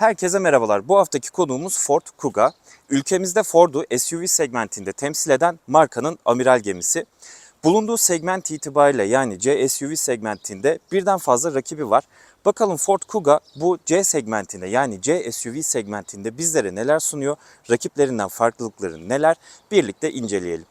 Herkese merhabalar. Bu haftaki konuğumuz Ford Kuga. Ülkemizde Ford'u SUV segmentinde temsil eden markanın amiral gemisi. Bulunduğu segment itibariyle yani C SUV segmentinde birden fazla rakibi var. Bakalım Ford Kuga bu C segmentinde yani C SUV segmentinde bizlere neler sunuyor? Rakiplerinden farklılıkları neler? Birlikte inceleyelim.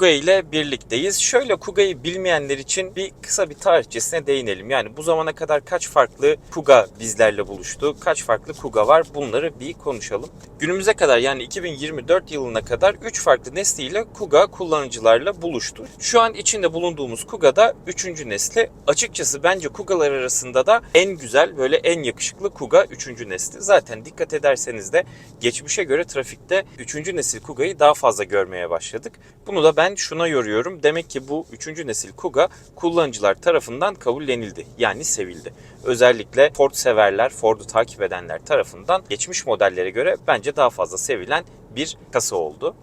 Kuga ile birlikteyiz. Şöyle Kuga'yı bilmeyenler için bir kısa bir tarihçesine değinelim. Yani bu zamana kadar kaç farklı Kuga bizlerle buluştu? Kaç farklı Kuga var? Bunları bir konuşalım. Günümüze kadar yani 2024 yılına kadar 3 farklı nesliyle Kuga kullanıcılarla buluştu. Şu an içinde bulunduğumuz Kuga da 3. nesli. Açıkçası bence Kuga'lar arasında da en güzel böyle en yakışıklı Kuga 3. nesli. Zaten dikkat ederseniz de geçmişe göre trafikte 3. nesil Kuga'yı daha fazla görmeye başladık. Bunu da ben şuna yoruyorum. Demek ki bu 3. nesil Kuga kullanıcılar tarafından kabullenildi. Yani sevildi. Özellikle Ford severler, Ford'u takip edenler tarafından geçmiş modellere göre bence daha fazla sevilen bir kasa oldu.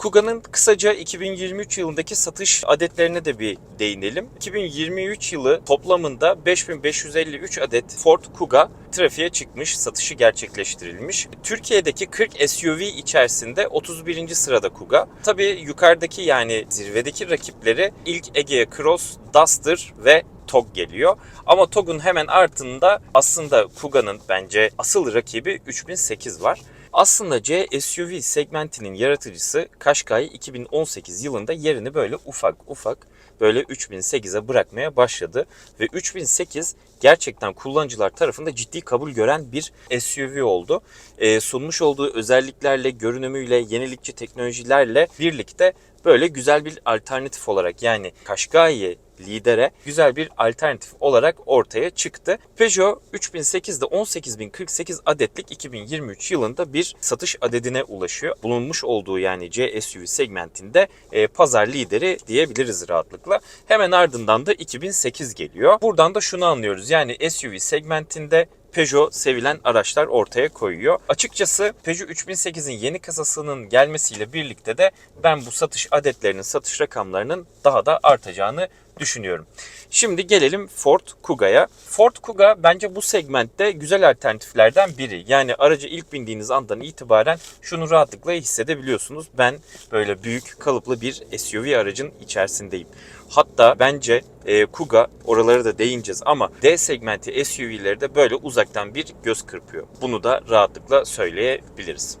Kuga'nın kısaca 2023 yılındaki satış adetlerine de bir değinelim. 2023 yılı toplamında 5553 adet Ford Kuga trafiğe çıkmış, satışı gerçekleştirilmiş. Türkiye'deki 40 SUV içerisinde 31. sırada Kuga. Tabii yukarıdaki yani zirvedeki rakipleri ilk Egea Cross, Duster ve TOG geliyor. Ama TOG'un hemen ardında aslında Kuga'nın bence asıl rakibi 3008 var. Aslında C SUV segmentinin yaratıcısı Qashqai 2018 yılında yerini böyle ufak ufak böyle 3008'e bırakmaya başladı. Ve 3008 gerçekten kullanıcılar tarafında ciddi kabul gören bir SUV oldu. Ee, sunmuş olduğu özelliklerle, görünümüyle, yenilikçi teknolojilerle birlikte böyle güzel bir alternatif olarak yani Qashqai lidere güzel bir alternatif olarak ortaya çıktı. Peugeot 3008'de 18048 adetlik 2023 yılında bir satış adedine ulaşıyor. Bulunmuş olduğu yani C SUV segmentinde e, pazar lideri diyebiliriz rahatlıkla. Hemen ardından da 2008 geliyor. Buradan da şunu anlıyoruz. Yani SUV segmentinde Peugeot sevilen araçlar ortaya koyuyor. Açıkçası Peugeot 3008'in yeni kasasının gelmesiyle birlikte de ben bu satış adetlerinin, satış rakamlarının daha da artacağını düşünüyorum. Şimdi gelelim Ford Kuga'ya. Ford Kuga bence bu segmentte güzel alternatiflerden biri. Yani aracı ilk bindiğiniz andan itibaren şunu rahatlıkla hissedebiliyorsunuz. Ben böyle büyük kalıplı bir SUV aracın içerisindeyim. Hatta bence e, Kuga oralara da değineceğiz ama D segmenti SUV'leri de böyle uzaktan bir göz kırpıyor. Bunu da rahatlıkla söyleyebiliriz.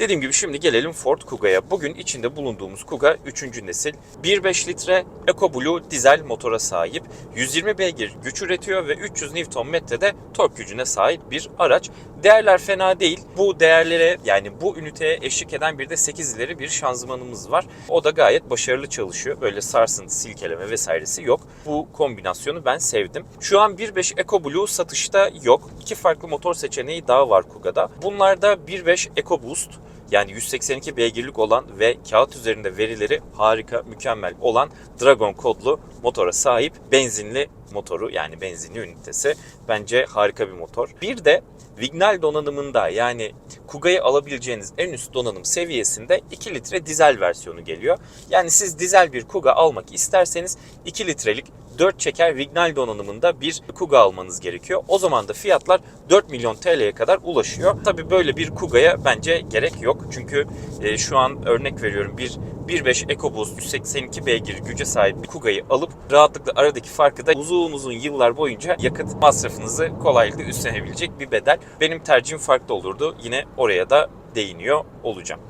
Dediğim gibi şimdi gelelim Ford Kuga'ya. Bugün içinde bulunduğumuz Kuga 3. nesil 1.5 litre EcoBlue dizel motora sahip. 120 beygir güç üretiyor ve 300 Nm'de tork gücüne sahip bir araç. Değerler fena değil. Bu değerlere yani bu üniteye eşlik eden bir de 8 ileri bir şanzımanımız var. O da gayet başarılı çalışıyor. Böyle sarsıntı, silkeleme vesairesi yok. Bu kombinasyonu ben sevdim. Şu an 1.5 EcoBlue satışta yok. İki farklı motor seçeneği daha var Kuga'da. Bunlarda 1.5 EcoBoost yani 182 beygirlik olan ve kağıt üzerinde verileri harika, mükemmel olan Dragon kodlu motora sahip benzinli motoru yani benzinli ünitesi bence harika bir motor. Bir de Vignal donanımında yani Kuga'yı alabileceğiniz en üst donanım seviyesinde 2 litre dizel versiyonu geliyor. Yani siz dizel bir Kuga almak isterseniz 2 litrelik 4 çeker Vignal donanımında bir Kuga almanız gerekiyor. O zaman da fiyatlar 4 milyon TL'ye kadar ulaşıyor. Tabi böyle bir Kuga'ya bence gerek yok. Çünkü e, şu an örnek veriyorum bir 1.5 EcoBoost 182 beygir güce sahip bir Kuga'yı alıp rahatlıkla aradaki farkı da uzun uzun yıllar boyunca yakıt masrafınızı kolaylıkla üstlenebilecek bir bedel. Benim tercihim farklı olurdu. Yine oraya da değiniyor olacağım.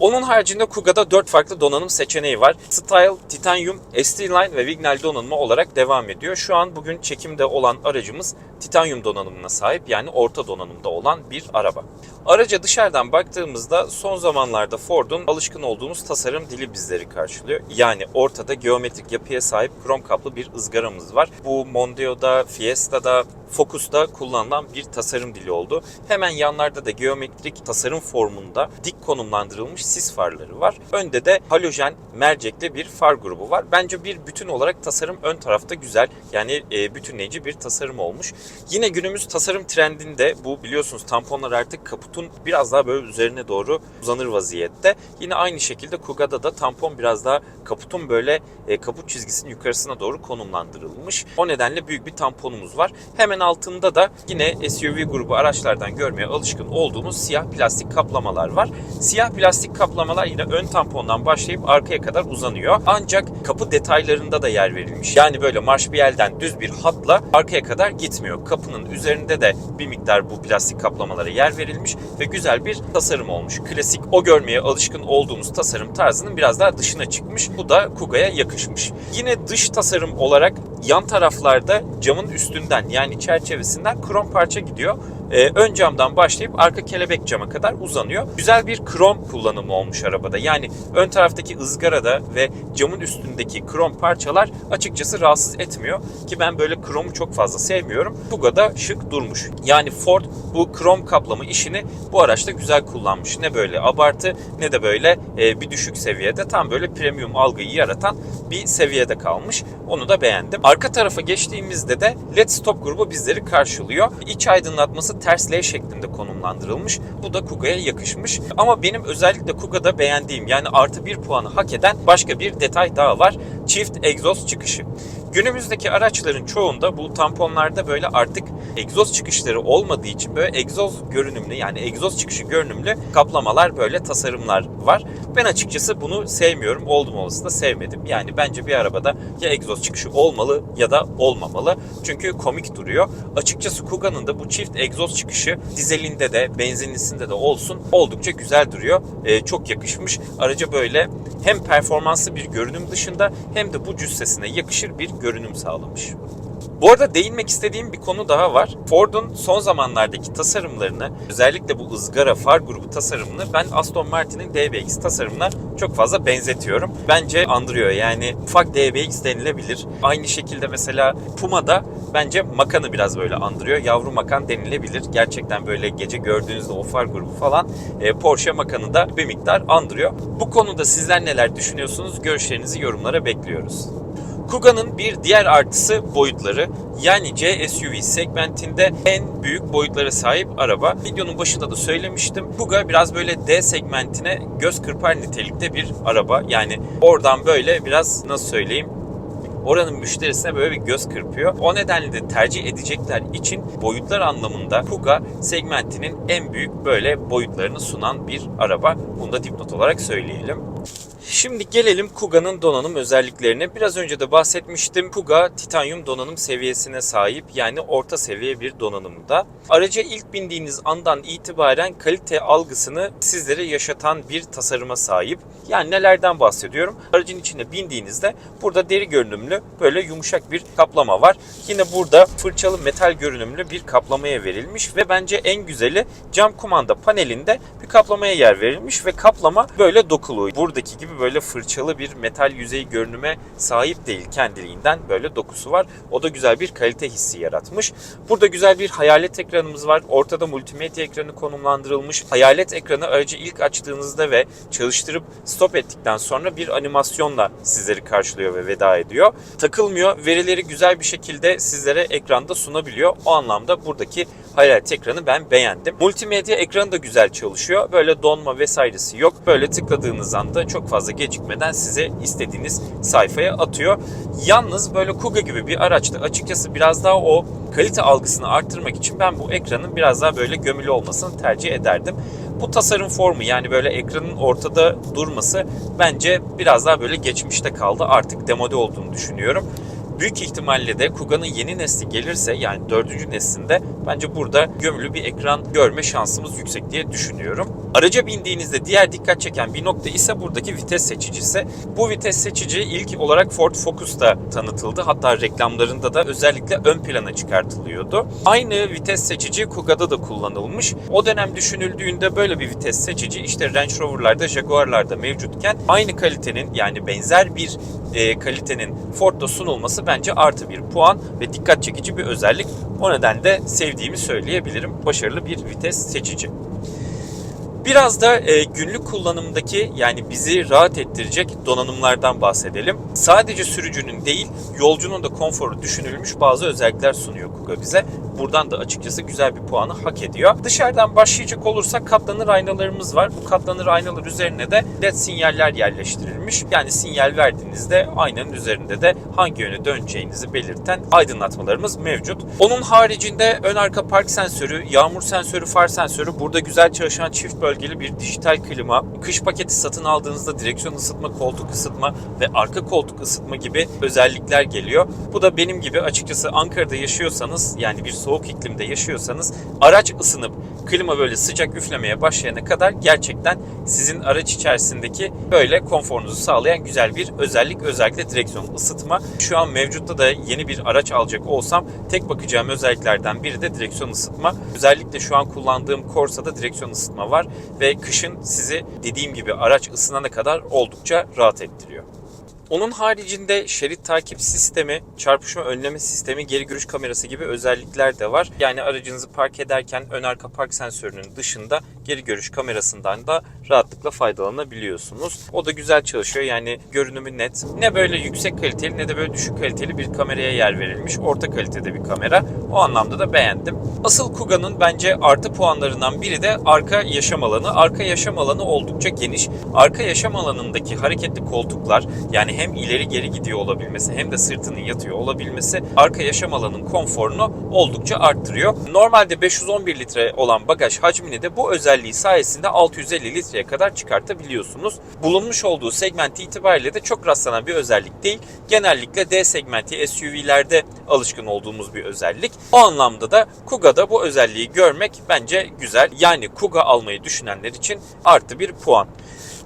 Onun haricinde Kuga'da 4 farklı donanım seçeneği var. Style, Titanium, ST-Line ve Vignal donanımı olarak devam ediyor. Şu an bugün çekimde olan aracımız Titanium donanımına sahip yani orta donanımda olan bir araba. Araca dışarıdan baktığımızda son zamanlarda Ford'un alışkın olduğumuz tasarım dili bizleri karşılıyor. Yani ortada geometrik yapıya sahip krom kaplı bir ızgaramız var. Bu Mondeo'da, Fiesta'da, Focus'ta kullanılan bir tasarım dili oldu. Hemen yanlarda da geometrik tasarım formunda dik konumlandırılmış sis farları var. Önde de halojen mercekli bir far grubu var. Bence bir bütün olarak tasarım ön tarafta güzel. Yani e, bütünleyici bir tasarım olmuş. Yine günümüz tasarım trendinde bu biliyorsunuz tamponlar artık kaputun biraz daha böyle üzerine doğru uzanır vaziyette. Yine aynı şekilde Kuga'da da tampon biraz daha kaputun böyle e, kaput çizgisinin yukarısına doğru konumlandırılmış. O nedenle büyük bir tamponumuz var. Hemen altında da yine SUV grubu araçlardan görmeye alışkın olduğumuz siyah plastik kaplamalar var. Siyah plastik kaplamalar yine ön tampondan başlayıp arkaya kadar uzanıyor. Ancak kapı detaylarında da yer verilmiş. Yani böyle marşbiyelden düz bir hatla arkaya kadar gitmiyor. Kapının üzerinde de bir miktar bu plastik kaplamalara yer verilmiş ve güzel bir tasarım olmuş. Klasik o görmeye alışkın olduğumuz tasarım tarzının biraz daha dışına çıkmış. Bu da Kuga'ya yakışmış. Yine dış tasarım olarak yan taraflarda camın üstünden yani çerçevesinden krom parça gidiyor. Ee, ön camdan başlayıp arka kelebek cama kadar uzanıyor. Güzel bir krom kullanımı olmuş arabada. Yani ön taraftaki ızgarada ve camın üstündeki krom parçalar açıkçası rahatsız etmiyor. Ki ben böyle kromu çok fazla sevmiyorum. Buga'da şık durmuş. Yani Ford bu krom kaplama işini bu araçta güzel kullanmış. Ne böyle abartı ne de böyle e, bir düşük seviyede tam böyle premium algıyı yaratan bir seviyede kalmış. Onu da beğendim. Arka tarafa geçtiğimizde de LED stop grubu bizleri karşılıyor. İç aydınlatması ters L şeklinde konumlandırılmış. Bu da Kuga'ya yakışmış. Ama benim özellikle Kuga'da beğendiğim yani artı bir puanı hak eden başka bir detay daha var. Çift egzoz çıkışı. Günümüzdeki araçların çoğunda bu tamponlarda böyle artık egzoz çıkışları olmadığı için böyle egzoz görünümlü yani egzoz çıkışı görünümlü kaplamalar böyle tasarımlar var. Ben açıkçası bunu sevmiyorum. Oldum olası da sevmedim. Yani bence bir arabada ya egzoz çıkışı olmalı ya da olmamalı. Çünkü komik duruyor. Açıkçası Kuga'nın da bu çift egzoz çıkışı dizelinde de benzinlisinde de olsun oldukça güzel duruyor. Ee, çok yakışmış. Araca böyle hem performanslı bir görünüm dışında hem de bu cüssesine yakışır bir görünüm sağlamış. Bu arada değinmek istediğim bir konu daha var. Ford'un son zamanlardaki tasarımlarını, özellikle bu ızgara far grubu tasarımını ben Aston Martin'in DBX tasarımına çok fazla benzetiyorum. Bence andırıyor yani ufak DBX denilebilir. Aynı şekilde mesela Puma'da bence Macan'ı biraz böyle andırıyor. Yavru Macan denilebilir. Gerçekten böyle gece gördüğünüzde o far grubu falan e, Porsche Macan'ı da bir miktar andırıyor. Bu konuda sizler neler düşünüyorsunuz? Görüşlerinizi yorumlara bekliyoruz. Kuga'nın bir diğer artısı boyutları. Yani C SUV segmentinde en büyük boyutlara sahip araba. Videonun başında da söylemiştim. Kuga biraz böyle D segmentine göz kırpar nitelikte bir araba. Yani oradan böyle biraz nasıl söyleyeyim oranın müşterisine böyle bir göz kırpıyor. O nedenle de tercih edecekler için boyutlar anlamında Kuga segmentinin en büyük böyle boyutlarını sunan bir araba. Bunu da dipnot olarak söyleyelim. Şimdi gelelim Kuga'nın donanım özelliklerine. Biraz önce de bahsetmiştim. Kuga titanyum donanım seviyesine sahip yani orta seviye bir donanımda. Araca ilk bindiğiniz andan itibaren kalite algısını sizlere yaşatan bir tasarıma sahip. Yani nelerden bahsediyorum? Aracın içine bindiğinizde burada deri görünümlü böyle yumuşak bir kaplama var. Yine burada fırçalı metal görünümlü bir kaplamaya verilmiş ve bence en güzeli cam kumanda panelinde bir kaplamaya yer verilmiş ve kaplama böyle dokulu. Buradaki gibi böyle fırçalı bir metal yüzey görünüme sahip değil kendiliğinden böyle dokusu var. O da güzel bir kalite hissi yaratmış. Burada güzel bir hayalet ekranımız var. Ortada multimedya ekranı konumlandırılmış. Hayalet ekranı aracı ilk açtığınızda ve çalıştırıp stop ettikten sonra bir animasyonla sizleri karşılıyor ve veda ediyor. Takılmıyor. Verileri güzel bir şekilde sizlere ekranda sunabiliyor. O anlamda buradaki hayalet ekranı ben beğendim. Multimedya ekranı da güzel çalışıyor. Böyle donma vesairesi yok. Böyle tıkladığınız anda çok fazla gecikmeden size istediğiniz sayfaya atıyor. Yalnız böyle Kuga gibi bir araçta açıkçası biraz daha o kalite algısını arttırmak için ben bu ekranın biraz daha böyle gömülü olmasını tercih ederdim. Bu tasarım formu yani böyle ekranın ortada durması bence biraz daha böyle geçmişte kaldı. Artık demode olduğunu düşünüyorum. Büyük ihtimalle de Kuga'nın yeni nesli gelirse yani dördüncü neslinde bence burada gömülü bir ekran görme şansımız yüksek diye düşünüyorum. Araca bindiğinizde diğer dikkat çeken bir nokta ise buradaki vites seçicisi. Bu vites seçici ilk olarak Ford Focus'ta tanıtıldı. Hatta reklamlarında da özellikle ön plana çıkartılıyordu. Aynı vites seçici Kuga'da da kullanılmış. O dönem düşünüldüğünde böyle bir vites seçici işte Range Rover'larda, Jaguar'larda mevcutken aynı kalitenin yani benzer bir e, kalitenin Ford'da sunulması bence artı bir puan ve dikkat çekici bir özellik. O nedenle sevdiğimi söyleyebilirim. Başarılı bir vites seçici. Biraz da e, günlük kullanımdaki yani bizi rahat ettirecek donanımlardan bahsedelim. Sadece sürücünün değil yolcunun da konforu düşünülmüş bazı özellikler sunuyor Kuga bize. Buradan da açıkçası güzel bir puanı hak ediyor. Dışarıdan başlayacak olursak katlanır aynalarımız var. Bu katlanır aynalar üzerine de led sinyaller yerleştirilmiş. Yani sinyal verdiğinizde aynanın üzerinde de hangi yöne döneceğinizi belirten aydınlatmalarımız mevcut. Onun haricinde ön arka park sensörü, yağmur sensörü, far sensörü, burada güzel çalışan çift bölgeli bir dijital klima, kış paketi satın aldığınızda direksiyon ısıtma, koltuk ısıtma ve arka koltuk ısıtma gibi özellikler geliyor. Bu da benim gibi açıkçası Ankara'da yaşıyorsanız yani bir soğuk iklimde yaşıyorsanız araç ısınıp klima böyle sıcak üflemeye başlayana kadar gerçekten sizin araç içerisindeki böyle konforunuzu sağlayan güzel bir özellik. Özellikle direksiyon ısıtma. Şu an mevcutta da yeni bir araç alacak olsam tek bakacağım özelliklerden biri de direksiyon ısıtma. Özellikle şu an kullandığım Corsa'da direksiyon ısıtma var ve kışın sizi dediğim gibi araç ısınana kadar oldukça rahat ettiriyor. Onun haricinde şerit takip sistemi, çarpışma önleme sistemi, geri görüş kamerası gibi özellikler de var. Yani aracınızı park ederken ön arka park sensörünün dışında geri görüş kamerasından da rahatlıkla faydalanabiliyorsunuz. O da güzel çalışıyor. Yani görünümü net. Ne böyle yüksek kaliteli ne de böyle düşük kaliteli bir kameraya yer verilmiş. Orta kalitede bir kamera. O anlamda da beğendim. Asıl Kuga'nın bence artı puanlarından biri de arka yaşam alanı. Arka yaşam alanı oldukça geniş. Arka yaşam alanındaki hareketli koltuklar yani hem ileri geri gidiyor olabilmesi hem de sırtının yatıyor olabilmesi arka yaşam alanının konforunu oldukça arttırıyor. Normalde 511 litre olan bagaj hacmini de bu özelliği sayesinde 650 litreye kadar çıkartabiliyorsunuz. Bulunmuş olduğu segment itibariyle de çok rastlanan bir özellik değil. Genellikle D segmenti SUV'lerde alışkın olduğumuz bir özellik. O anlamda da Kuga'da bu özelliği görmek bence güzel. Yani Kuga almayı düşünenler için artı bir puan.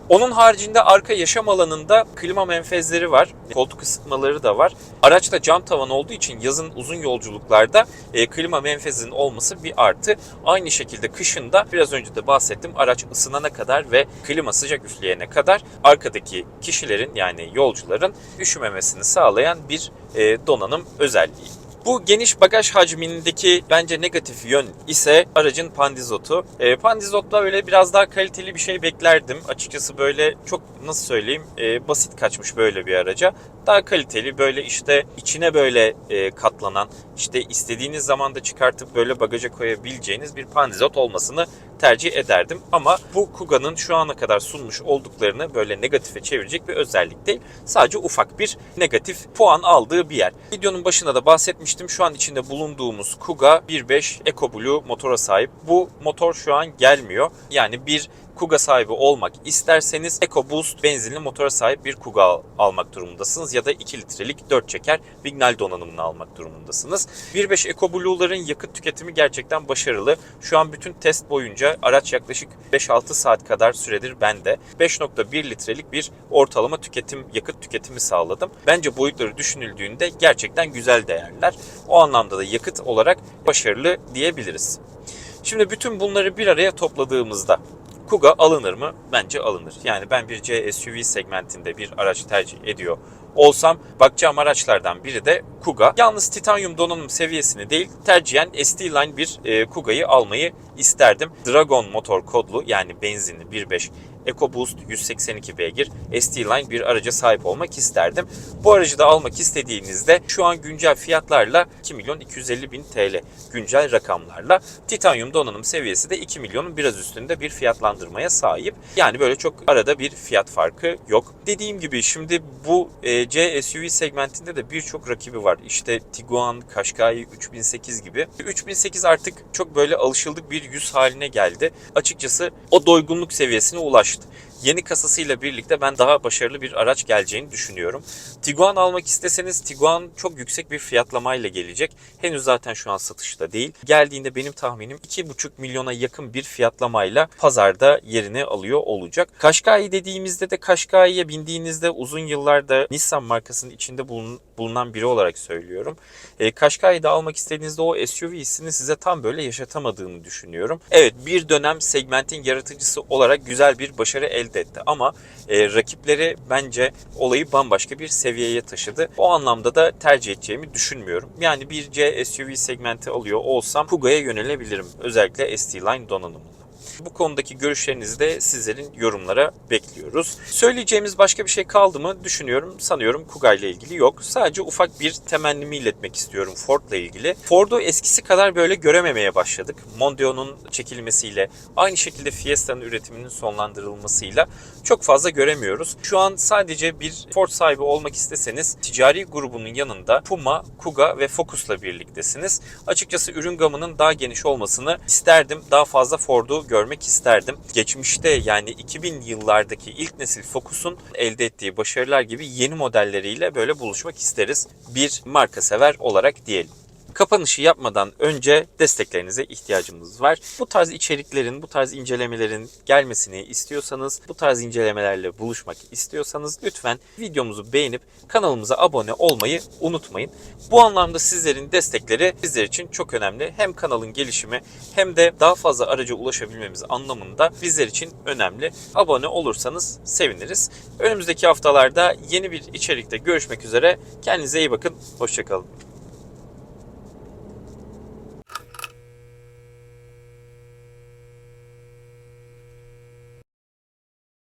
Onun haricinde arka yaşam alanında klima menfezleri var. Koltuk ısıtmaları da var. Araçta cam tavan olduğu için yazın uzun yolculuklarda e, klima menfezinin olması bir artı. Aynı şekilde kışında biraz önce de bahsettim araç ısınana kadar ve klima sıcak üfleyene kadar arkadaki kişilerin yani yolcuların üşümemesini sağlayan bir e, donanım özelliği. Bu geniş bagaj hacmindeki bence negatif yön ise aracın pandizotu. E, pandizotta böyle biraz daha kaliteli bir şey beklerdim. Açıkçası böyle çok nasıl söyleyeyim e, basit kaçmış böyle bir araca. Daha kaliteli böyle işte içine böyle e, katlanan işte istediğiniz zaman da çıkartıp böyle bagaja koyabileceğiniz bir pandizot olmasını tercih ederdim. Ama bu Kuga'nın şu ana kadar sunmuş olduklarını böyle negatife çevirecek bir özellik değil. Sadece ufak bir negatif puan aldığı bir yer. Videonun başında da bahsetmiştim. Şu an içinde bulunduğumuz Kuga 1.5 EcoBlue motora sahip. Bu motor şu an gelmiyor. Yani bir Kuga sahibi olmak isterseniz EcoBoost benzinli motora sahip bir Kuga al- almak durumundasınız ya da 2 litrelik 4 çeker Vignal donanımını almak durumundasınız. 1.5 EcoBlue'ların yakıt tüketimi gerçekten başarılı. Şu an bütün test boyunca araç yaklaşık 5-6 saat kadar süredir bende 5.1 litrelik bir ortalama tüketim yakıt tüketimi sağladım. Bence boyutları düşünüldüğünde gerçekten güzel değerler. O anlamda da yakıt olarak başarılı diyebiliriz. Şimdi bütün bunları bir araya topladığımızda Kuga alınır mı? Bence alınır. Yani ben bir C SUV segmentinde bir araç tercih ediyor olsam bakacağım araçlardan biri de Kuga. Yalnız titanyum donanım seviyesini değil tercihen ST-Line bir e, Kuga'yı almayı isterdim. Dragon motor kodlu yani benzinli 1.5 EcoBoost 182 beygir ST-Line bir araca sahip olmak isterdim. Bu aracı da almak istediğinizde şu an güncel fiyatlarla 2 milyon 250 bin TL güncel rakamlarla. Titanyum donanım seviyesi de 2 milyonun biraz üstünde bir fiyatlandırmaya sahip. Yani böyle çok arada bir fiyat farkı yok. Dediğim gibi şimdi bu e, C SUV segmentinde de birçok rakibi var. İşte Tiguan, Qashqai 3008 gibi. 3008 artık çok böyle alışıldık bir yüz haline geldi. Açıkçası o doygunluk seviyesine ulaştı. finished. Yeni kasasıyla birlikte ben daha başarılı bir araç geleceğini düşünüyorum. Tiguan almak isteseniz Tiguan çok yüksek bir fiyatlamayla gelecek. Henüz zaten şu an satışta değil. Geldiğinde benim tahminim 2,5 milyona yakın bir fiyatlamayla pazarda yerini alıyor olacak. Kaşkai dediğimizde de Kaşkai'ye bindiğinizde uzun yıllarda Nissan markasının içinde bulun, bulunan biri olarak söylüyorum. E, Kaşkai'de almak istediğinizde o SUV hissini size tam böyle yaşatamadığını düşünüyorum. Evet bir dönem segmentin yaratıcısı olarak güzel bir başarı elde etti ama e, rakipleri bence olayı bambaşka bir seviyeye taşıdı. O anlamda da tercih edeceğimi düşünmüyorum. Yani bir C SUV segmenti alıyor olsam Kuga'ya yönelebilirim. Özellikle ST-Line donanımında. Bu konudaki görüşlerinizi de sizlerin yorumlara bekliyoruz. Söyleyeceğimiz başka bir şey kaldı mı düşünüyorum. Sanıyorum Kuga ile ilgili yok. Sadece ufak bir temennimi iletmek istiyorum Ford'la ilgili. Ford'u eskisi kadar böyle görememeye başladık. Mondeo'nun çekilmesiyle, aynı şekilde Fiesta'nın üretiminin sonlandırılmasıyla çok fazla göremiyoruz. Şu an sadece bir Ford sahibi olmak isteseniz ticari grubunun yanında Puma, Kuga ve Focus'la birliktesiniz. Açıkçası ürün gamının daha geniş olmasını isterdim. Daha fazla Ford'u görmek isterdim. Geçmişte yani 2000 yıllardaki ilk nesil Focus'un elde ettiği başarılar gibi yeni modelleriyle böyle buluşmak isteriz. Bir marka sever olarak diyelim. Kapanışı yapmadan önce desteklerinize ihtiyacımız var. Bu tarz içeriklerin, bu tarz incelemelerin gelmesini istiyorsanız, bu tarz incelemelerle buluşmak istiyorsanız lütfen videomuzu beğenip kanalımıza abone olmayı unutmayın. Bu anlamda sizlerin destekleri bizler için çok önemli. Hem kanalın gelişimi hem de daha fazla araca ulaşabilmemiz anlamında bizler için önemli. Abone olursanız seviniriz. Önümüzdeki haftalarda yeni bir içerikte görüşmek üzere. Kendinize iyi bakın. Hoşçakalın.